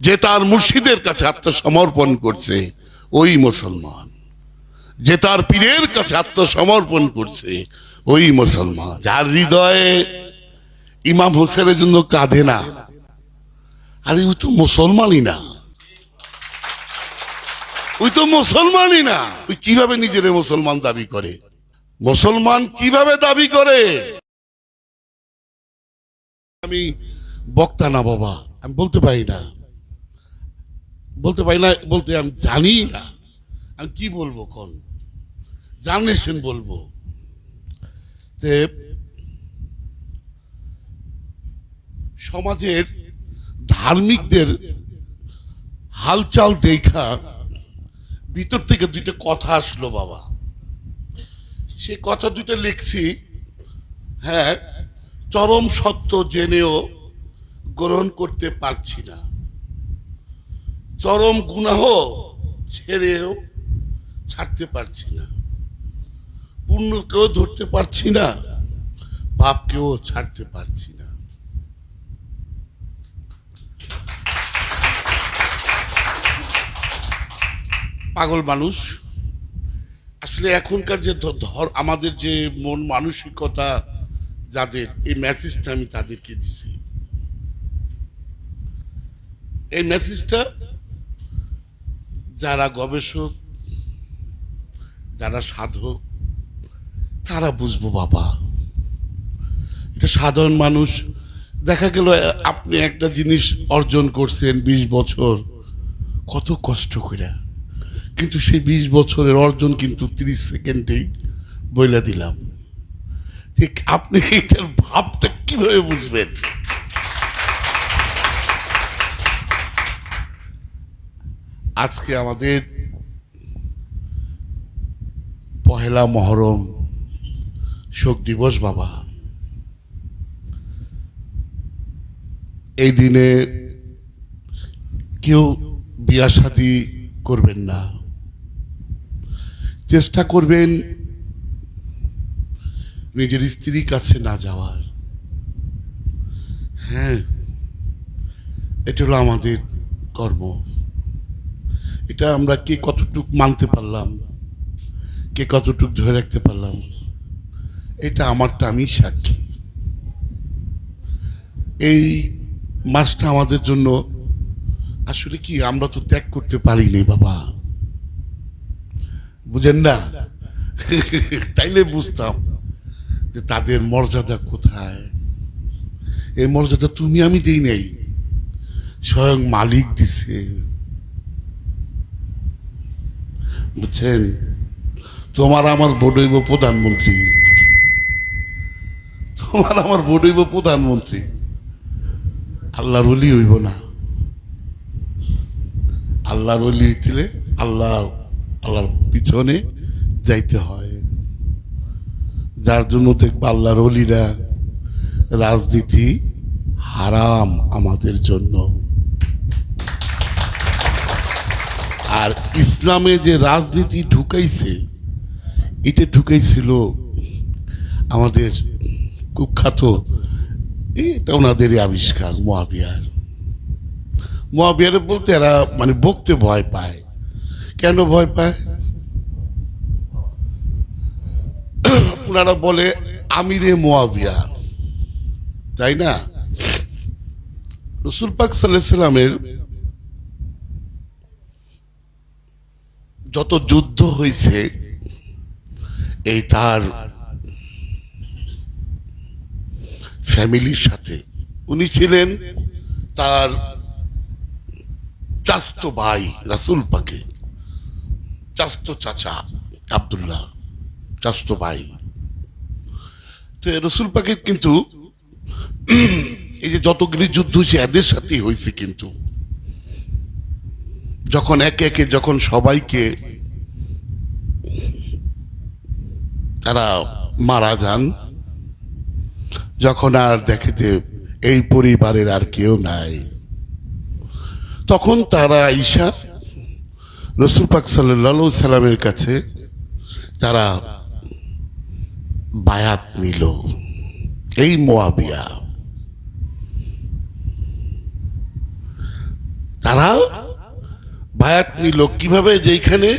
যে তার মুর্শিদের কাছে আত্মসমর্পণ করছে, ওই মুসলমান। যে তার পীরের কাছে আত্মসমর্পণ করছে, ওই মুসলমান। যার হৃদয়ে ইমাম হোসেনের জন্য কাঁধে না, আরে ওই তো মুসলমানই না। ওই তো মুসলমানই না। ওই কীভাবে নিজের মুসলমান দাবি করে? মুসলমান কীভাবে দাবি করে? আমি বক্তা না বাবা, আমি বলতে পারি না। বলতে পারি না, বলতে আমি জানি না। আমি কি বলব কোন? জানেছেন বলব। যে সমাজের ধার্মিকদের হালচাল দেখা ভিতর থেকে দুইটা কথা আসলো বাবা। সে কথা দুইটা লিখছি। হ্যাঁ চরম সত্য জেনেও গ্রহণ করতে পারছি না। চরম গুনাহ ছেড়েও ছাড়তে পারছি না। পুণ্যকেও ধরতে পারছি না, পাপকেও ছাড়তে পারছি না। পাগল মানুষ, আসলে এখনকার যে ধর, আমাদের যে মন মানসিকতা, যাদের, এই মেসেজটা আমি তাদেরকে দিছি। এই মেসেজটা যারা গবেষক, যারা সাধক, তারা বুঝব বাবা। এটা সাধারণ মানুষ, দেখা গেল আপনি একটা জিনিস অর্জন করছেন বিশ বছর, কত কষ্ট করে কিন্তু সেই বিশ বছরের অর্জন কিন্তু তিরিশ সেকেন্ডেই বইলা দিলাম। যে আপনি এটার ভাবটা কীভাবে বুঝবেন? আজকে আমাদের পহেলা মহরম শোক দিবস, বাবা। এই দিনে কেউ বিয়া শাদি করবেন না। চেষ্টা করবেন নিজের স্ত্রীর কাছে না যাওয়ার। হ্যাঁ এটা হলো আমাদের কর্ম। এটা আমরা কে কতটুক মানতে পারলাম? কে কতটুক ধরে রাখতে পারলাম? এটা আমারটা আমি সাক্ষী। এই মাসটা আমাদের জন্য আসলে কি আমরা তো ত্যাগ করতে পারিনি বাবা। বুঝেন না? তাইলে বুঝতাম যে তাদের মর্যাদা কোথায়? এই মর্যাদা তুমি আমি দিই নাই। স্বয়ং মালিক দিছে। বুঝছেন? তোমার আমার ভোট হইব প্রধানমন্ত্রী। তোমার আমার ভোট হইব প্রধানমন্ত্রী। আল্লাহর অলি হইব না। আল্লাহর অলি হইলে আল্লাহ আল্লাহর পিছনে যাইতে হয়। যার জন্য দেখবা আল্লাহর অলিরা রাজনীতি হারাম আমাদের জন্য। আর ইসলামে যে রাজনীতি ঢুকাইছে, এটা ঢুকাইছিল আমাদের কুখ্যাত, এটা ওনাদেরই আবিষ্কার মহাবিহার মহাবিহারে বলতে এরা মানে বকতে ভয় পায়। কেন ভয় পায়? ওনারা বলে, আমিরে মোয়াবিয়া। তাই না? রসুল পাক সাল্লাহ সাল্লামের যত যুদ্ধ হয়েছে এই তার ফ্যামিলির সাথে। উনি ছিলেন তার চাস্ত ভাই রাসুল পাকে, চাস্ত চাচা আবদুল্লাহ, চাস্ত ভাই। তো রসুল পাকের কিন্তু এই যে যতগুলি যুদ্ধ হয়েছে এদের সাথেই হয়েছে কিন্তু। যখন একে একে, যখন সবাইকে তারা মারা যান, যখন আর দেখে যে এই পরিবারের আর কেউ নাই, তখন তারা ঈশা, রসুল পাক সাল্লা সাল্লামের কাছে তারা বায়াত নিল। এই মোয়াবিয়া। তারা বায়াত নিল কীভাবে যেইখানে